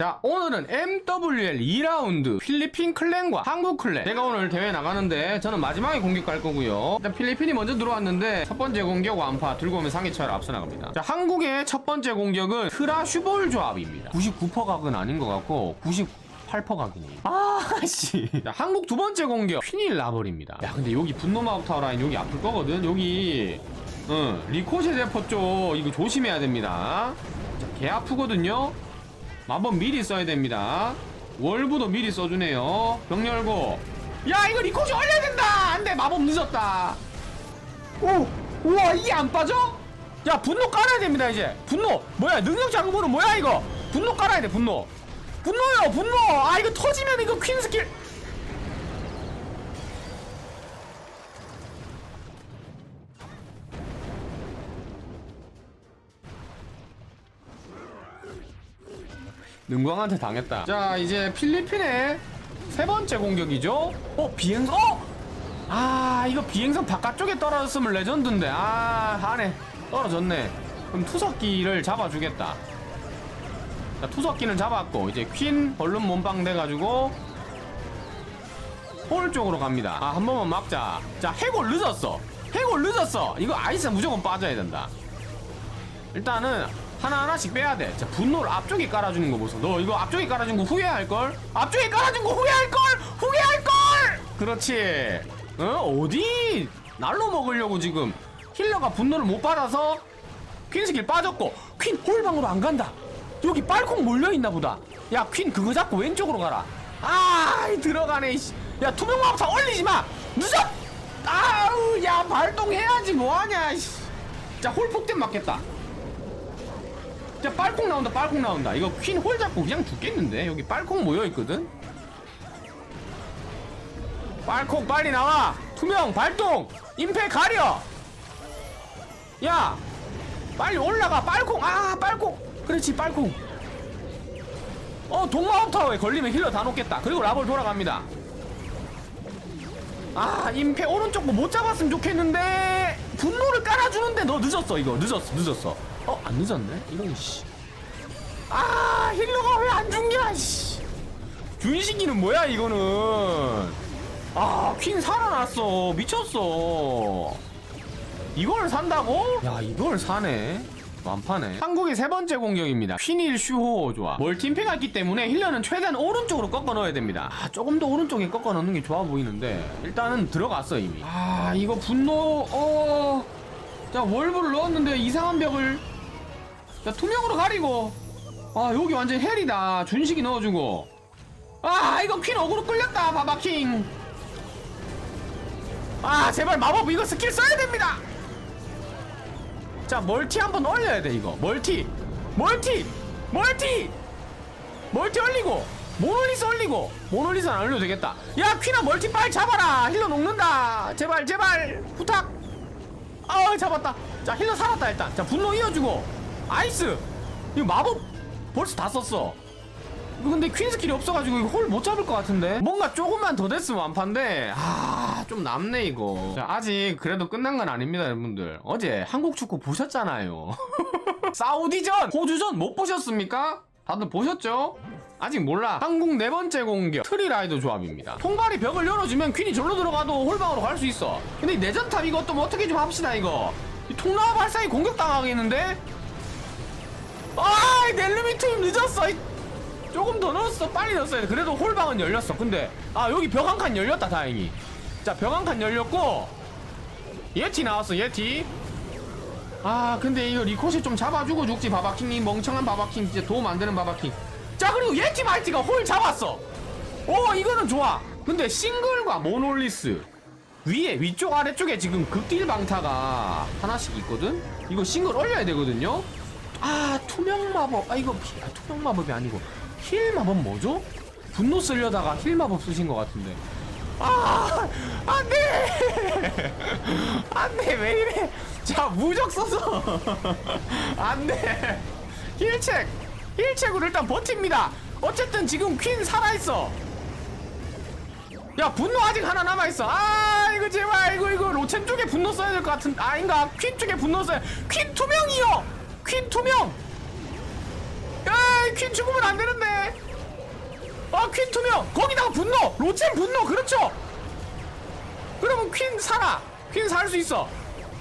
자 오늘은 MWL 2라운드 필리핀 클랜과 한국 클랜. 제가 오늘 대회 나가는데 저는 마지막에 공격할 거고요. 일단 필리핀이 먼저 들어왔는데 첫 번째 공격 완파. 들고 오면 상위차를 앞서 나갑니다. 자 한국의 첫 번째 공격은 트라 슈볼 조합입니다. 99% 각은 아닌 것 같고 98% 각이네요. 아씨. 자 한국 두 번째 공격 휘닐 라벌입니다. 야 근데 여기 분노 마법 타워 라인 여기 아플 거거든 여기. 응 리코시 대포 쪽 이거 조심해야 됩니다. 자, 개 아프거든요 마법 미리 써야 됩니다. 월부도 미리 써주네요. 병 열고. 야, 이거 리코시 올려야 된다! 안 돼, 마법 늦었다. 오! 우와, 이게 안 빠져? 야, 분노 깔아야 됩니다, 이제. 분노! 뭐야, 능력 장구는 뭐야, 이거? 분노 깔아야 돼, 분노. 분노요, 분노! 아, 이거 터지면 이거 퀸 스킬. 능광한테 당했다. 자, 이제 필리핀의 세 번째 공격이죠. 어, 비행선. 어! 아, 이거 비행선 바깥쪽에 떨어졌으면 레전드인데. 아, 안에 떨어졌네. 그럼 투석기를 잡아주겠다. 자, 투석기는 잡았고 이제 퀸 벌룬 몸빵 돼가지고 홀 쪽으로 갑니다. 아, 한 번만 막자. 자, 해골 늦었어. 해골 늦었어. 이거 아이스 무조건 빠져야 된다. 일단은 하나하나씩 빼야 돼. 자, 분노를 앞쪽에 깔아주는 거 보소. 너 이거 앞쪽에 깔아준 거 후회할걸? 앞쪽에 깔아준 거 후회할걸? 후회할걸! 그렇지. 어? 어디? 날로 먹으려고 지금 힐러가 분노를 못 받아서 퀸 스킬 빠졌고 퀸 홀방으로 안 간다. 여기 빨콩 몰려있나 보다. 야, 퀸 그거 잡고 왼쪽으로 가라. 아, 이 들어가네. 야, 투명마법사 올리지 마! 늦어! 아우, 야, 발동해야지, 뭐하냐. 자, 홀 폭탄 맞겠다. 자 빨콩 나온다 빨콩 나온다. 이거 퀸 홀 잡고 그냥 죽겠는데? 여기 빨콩 모여있거든? 빨콩 빨리 나와! 투명 발동! 임페 가려! 야! 빨리 올라가 빨콩! 아 빨콩! 그렇지 빨콩. 어 동마법 타워에 걸리면 힐러 다 놓겠다. 그리고 라볼 돌아갑니다. 아 임페 오른쪽 거 못 잡았으면 좋겠는데 분노를 깔아주는데 너 늦었어 이거. 늦었어 늦었어 어 안 늦었네? 이건 씨아 힐러가 왜 안 죽냐 씨. 준식이는 뭐야 이거는? 아퀸 살아났어. 미쳤어. 이걸 산다고? 야 이걸 사네. 완파네 한국의 세 번째 공격입니다. 퀸일 슈호 조합. 멀티임팩가 있기 때문에 힐러는 최대한 오른쪽으로 꺾어 넣어야 됩니다. 아 조금 더 오른쪽에 꺾어 넣는 게 좋아 보이는데 일단은 들어갔어 이미. 아 이거 분노 어자 월브를 넣었는데 이상한 벽을 자 투명으로 가리고. 아 여기 완전 헬이다. 준식이 넣어주고. 아 이거 퀸 어그로 끌렸다 바바킹. 아 제발 마법 이거 스킬 써야 됩니다. 자 멀티 한번 올려야 돼 이거. 멀티. 멀티. 멀티. 멀티 올리고. 모노리스 올리고. 모노리스 안 올려도 되겠다. 야 퀸아 멀티 빨리 잡아라. 힐러 녹는다. 제발 제발. 부탁. 아 잡았다. 자 힐러 살았다 일단. 자 분노 이어주고 아이스! 이거 마법 벌써 다 썼어. 근데 퀸 스킬이 없어가지고 이거 홀 못 잡을 것 같은데? 뭔가 조금만 더 됐으면 완판데? 아 좀 남네 이거. 자, 아직 그래도 끝난 건 아닙니다 여러분들. 어제 한국 축구 보셨잖아요. 사우디전! 호주전 못 보셨습니까? 다들 보셨죠? 아직 몰라. 한국 네 번째 공격. 트리라이더 조합입니다. 통발이 벽을 열어주면 퀸이 절로 들어가도 홀방으로 갈 수 있어. 근데 이 내전탑 이것도 뭐 어떻게 좀 합시다 이거. 이 통나와 발사에 공격당하겠는데? 아 넬루미트 늦었어. 이 조금 더 넣었어. 빨리 넣었어야 돼. 그래도 홀방은 열렸어. 근데 아 여기 벽 한 칸 열렸다 다행히. 자 벽 한 칸 열렸고 예티 나왔어 예티. 아 근데 이거 리코시 좀 잡아주고 죽지 바바킹이 멍청한 바바킹 진짜 도움 안 되는 바바킹. 자 그리고 예티 마이티가 홀 잡았어. 오 이거는 좋아. 근데 싱글과 모놀리스 위에 위쪽 아래쪽에 지금 극딜 방타가 하나씩 있거든? 이거 싱글 올려야 되거든요 아 투명 마법. 아 이거 피- 아, 투명 마법이 아니고. 힐 마법 뭐죠? 분노 쓰려다가 힐 마법 쓰신 것 같은데. 아 안돼! 안돼 왜 이래? 자 무적 써서. 안돼. 힐책 힐책으로 일단 버팁니다. 어쨌든 지금 퀸 살아있어. 야 분노 아직 하나 남아있어. 아 이거 제발. 이거 이거 로첸 쪽에 분노 써야 될 것 같은 아닌가? 퀸 쪽에 분노 써야 퀸 투명이요 퀸 투명. 야 안돼 퀸 죽으면 안 되는데. 아 퀸 투명. 거기다가 분노. 로첸 분노. 그렇죠? 그러면 퀸 살아. 퀸 살 수 있어.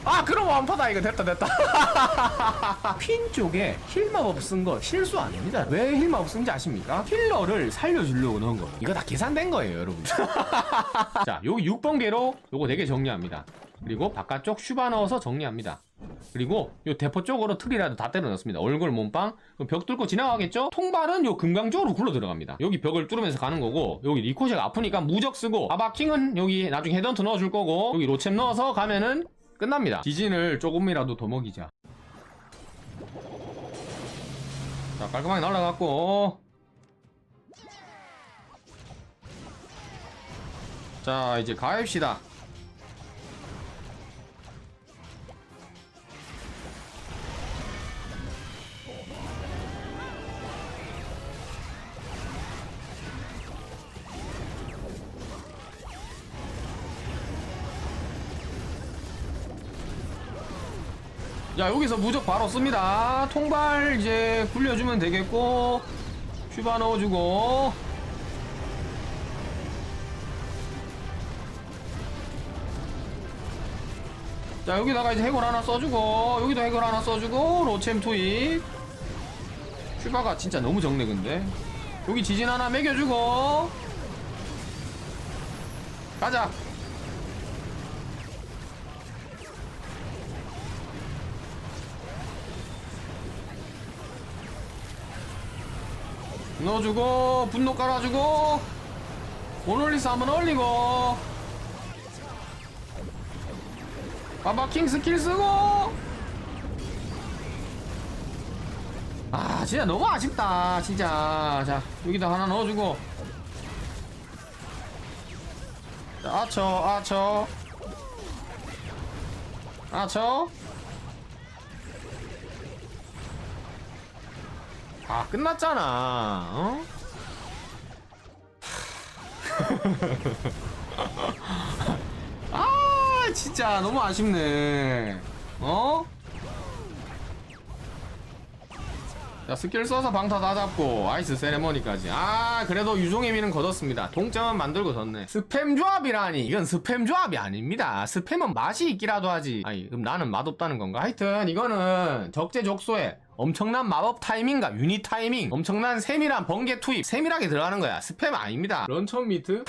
아 그럼 완파다. 이거 됐다 됐다. 퀸 쪽에 힐 마법 쓴 거 실수 아닙니다. 왜 힐 마법 쓴지 아십니까? 힐러를 살려주려고 넣은 거. 이거 다 계산된 거예요 여러분. 자 여기 6번 개로 요거 4개 정리합니다. 그리고 바깥쪽 슈바 넣어서 정리합니다 그리고 요 대포 쪽으로 틀이라도 다 때려 넣습니다. 얼굴 몸빵. 벽 뚫고 지나가겠죠? 통발은 요 금강 쪽으로 굴러 들어갑니다. 여기 벽을 뚫으면서 가는 거고 여기 리코시가 아프니까 무적 쓰고 아바킹은 여기 나중에 헤던트 넣어줄 거고 여기 로챔 넣어서 가면은 끝납니다. 지진을 조금이라도 더 먹이자. 자 깔끔하게 날라갔고. 자 이제 가입시다 자 여기서 무적 바로 씁니다. 통발 이제 굴려주면 되겠고 슈바 넣어주고. 자 여기다가 이제 해골 하나 써주고 여기도 해골 하나 써주고 로챔 투입. 슈바가 진짜 너무 적네 근데. 여기 지진 하나 매겨주고. 가자 넣어주고 분노 깔아주고 오놀리스 한번 올리고. 바바킹 스킬 쓰고. 아 진짜 너무 아쉽다 진짜. 자 여기다 하나 넣어주고. 자, 아쳐 아쳐 아쳐 아 끝났잖아 어? 아 진짜 너무 아쉽네 어? 자 스킬 써서 방타 다 잡고 아이스 세레머니까지. 아 그래도 유종의 미는 거뒀습니다. 동점은 만들고 졌네. 스팸 조합이라니. 이건 스팸 조합이 아닙니다. 스팸은 맛이 있기라도 하지. 아니 그럼 나는 맛없다는 건가? 하여튼 이거는 적재적소에 엄청난 마법 타이밍과 유닛 타이밍 엄청난 세밀한 번개 투입 세밀하게 들어가는 거야 스팸 아닙니다 런천 미트